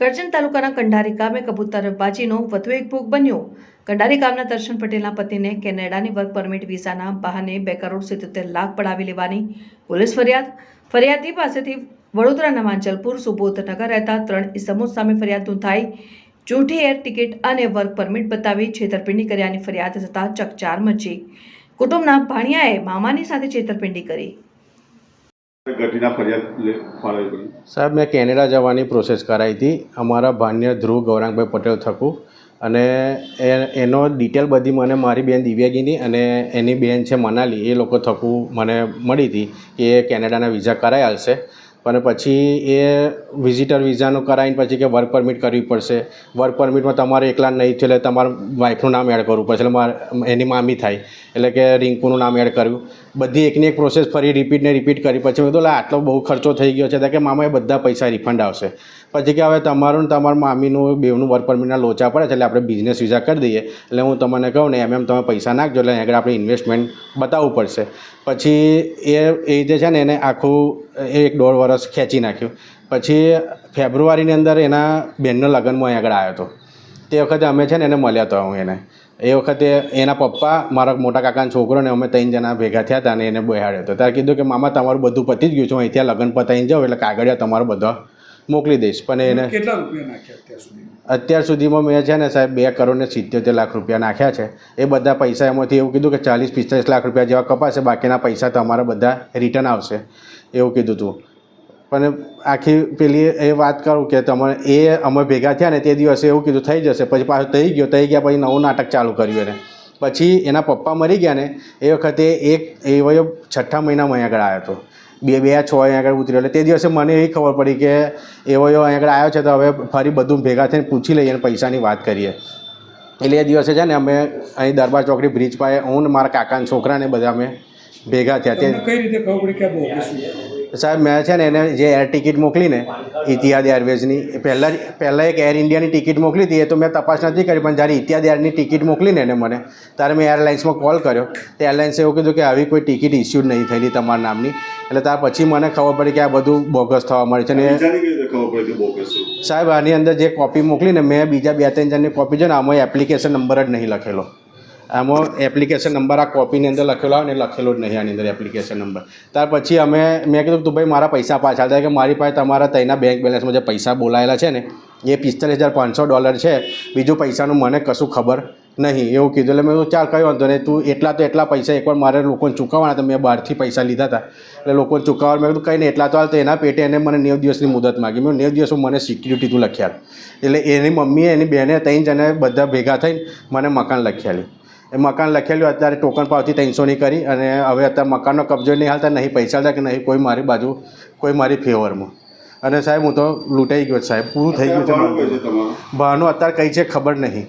કરજણ તાલુકાના કંડારી ગામે કબૂતરબાજીનો વધુ એક ભોગ બન્યો. કંડારી ગામના દર્શન પટેલના પતિને કેનેડાની વર્ક પરમિટ વિઝાના બહાને બે કરોડ સિત્યોતેર લાખ પડાવી લેવાની પોલીસ ફરિયાદ. ફરિયાદી પાસેથી વડોદરાના માંચલપુર સુબોધનગર રહેતા ત્રણ ઇસમો સામે ફરિયાદ નોંધાઈ. જૂઠી એર ટિકિટ અને વર્ક પરમિટ બતાવી છેતરપિંડી કર્યાની ફરિયાદ થતાં ચકચાર મચી. કુટુંબના ભાણિયાએ મામાની સાથે છેતરપિંડી કરી. સાહેબ, મેં કેનેડા જવાની પ્રોસેસ કરાવી હતી. અમારા ભાન્ય ધ્રુવ ગૌરાંગભાઈ પટેલ થકું. અને એનો ડિટેલ બધી મને મારી બેન દિવ્યાગીની અને એની બેન છે મનાલી, એ લોકો થકું મને મળી હતી કે એ કેનેડાના વિઝા કરાવી આલશે. પણ પછી એ વિઝિટર વિઝાનું કરાવીને પછી કે વર્ક પરમિટ કરવી પડશે. વર્ક પરમિટમાં તમારે એકલા નહીં થયું એટલે તમારા વાઇફનું નામ એડ કરવું પડશે. એટલે એની મામી થાય. એટલે કે રિંકુનું નામ એડ કર્યું. બધી એકની એક પ્રોસેસ ફરી રિપીટ ને રિપીટ કરી. પછી મેં કીધું આટલો બહુ ખર્ચો થઈ ગયો છે. કે કે એ બધા પૈસા રિફંડ આવશે. પછી કે, હવે તમારું ને તમારા મામીનું, બેવનું વર્ક પરમિટના લોચા પડે છે, એટલે આપણે બિઝનેસ વિઝા કરી દઈએ. એટલે હું તમને કહું ને એમ એમ તમે પૈસા નાખજો, એટલે આગળ આપણે ઇન્વેસ્ટમેન્ટ બતાવવું પડશે. પછી એ એ રીતે છે ને, એને આખું એક દોઢ વર્ષ ખેંચી નાખ્યું. પછી ફેબ્રુઆરીની અંદર એના બહેનનો લગ્નમાં અહીં આગળ આવ્યો હતો. તે વખતે અમે છે ને, એને મળ્યા હતા હું એને. એ વખતે એના પપ્પા મારા મોટા કાકાના છોકરો ને અમે ત્રણ જણા ભેગા થયા હતા અને એને બેહાડ્યો હતો. ત્યારે કીધું કે મામા તમારું બધું પતી જ ગયું છે હું અહીંથી આ લગ્ન પતાવીને જાઉં એટલે કાગળિયા તમારો બધા મોકલી દઈશ. પણ એને કેટલા રૂપિયા નાખ્યા અત્યાર સુધી અત્યાર સુધીમાં મેં છે ને સાહેબ બે કરોડ ને સિત્યોતેર લાખ રૂપિયા નાખ્યા છે. એ બધા પૈસા એમાંથી એવું કીધું કે ચાલીસ પિસ્તાલીસ લાખ રૂપિયા જેવા કપાશે બાકીના પૈસા તમારા બધા રિટર્ન આવશે. એવું કીધું હતું પણ આખી પેલી એ વાત કરું કે તમે એ અમે ભેગા થયા ને તે દિવસે એવું કીધું, થઈ જશે. પછી પાછું થઈ ગયો, થઈ ગયા પછી નવું નાટક ચાલુ કર્યું એને. પછી એના પપ્પા મરી ગયા ને, એ વખતે એક એ વયો છઠ્ઠા મહિનામાં અહીંયા આગળ આવ્યો હતો. બે બે છ અહીં આગળ ઉતર્યો. એટલે તે દિવસે મને એવી ખબર પડી કે એવો અહીંયા અહીં આગળ આવ્યો છે, તો હવે ફરી બધું ભેગા થઈને પૂછી લઈએ અને પૈસાની વાત કરીએ. એટલે એ દિવસે છે ને અમે અહીં દરબાર ચોકડી બ્રિજ પાસે હું મારા કાકાના છોકરાને બધા અમે ભેગા થયા. તે કઈ રીતે ખબર પડી કે સાહેબ મેં છે ને એને જે એર ટિકિટ મોકલીને ઇતિહાદ એરવેઝની એ પહેલાં જ પહેલાં એક એર ઇન્ડિયાની ટિકિટ મોકલી હતી એ તો મેં તપાસ નથી કરી પણ જ્યારે ઇતિહાદ એરની ટિકિટ મોકલીને એને મને ત્યારે મેં એરલાઇન્સમાં કોલ કર્યો. તે એરલાઇન્સે એવું કીધું કે આવી કોઈ ટિકિટ ઇસ્યુ નહીં થયેલી તમારા નામની. એટલે ત્યાર પછી મને ખબર પડી કે આ બધું બોગસ થવા મળે છે ને સાહેબ આની અંદર જે કોપી મોકલીને મેં બીજા બે ત્રણ જણની કોપી છે ને આમાં એપ્લિકેશન નંબર જ નહીં લખેલો. આમાં એપ્લિકેશન નંબર આ કોપીની અંદર લખેલો આવે ને લખેલો જ નહીં આની અંદર એપ્લિકેશન નંબર ત્યાર પછી અમે, મેં કીધું તું ભાઈ મારા પૈસા પાછા થાય કે મારી પાસે તમારા તઈના બેંક બેલેન્સમાં જે પૈસા બોલાયેલા છે ને, એ પિસ્તાલીસ હજાર પાંચસો ડોલર છે. બીજું પૈસાનું મને કશું ખબર નહીં. એવું કીધું. એટલે મેં ચાલ કયો વાંધો નહીં. તું એટલા તો એટલા પૈસા એકવાર મારે લોકોને ચૂકવવાના હતા. મેં બહારથી પૈસા લીધા હતા. એટલે લોકોને ચૂકવવા મેં કીધું, કંઈ નહીં, એટલા તો હાલ તો એના પેટે એને મને નેવ દિવસની મુદત માગી. મેં નેવ દિવસ મને સિક્યુરિટી તું લખ્યા એટલે એની મમ્મીએ એની બહેને ત્રણ જણે બધા ભેગા થઈને મને મકાન લખ્યાલી એ મકાન લખેલું અત્યારે ટોકન પાવતી ત્રણસોની કરી અને હવે અત્યારે મકાનનો કબજો નહીં હાલતા નહીં પૈસા હતા કે નહીં કોઈ મારી બાજુ કોઈ મારી ફેવરમાં અને સાહેબ હું તો લૂંટાઈ ગયો સાહેબ પૂરું થઈ ગયું છે બહારનું અત્યારે કઈ છે ખબર નહીં.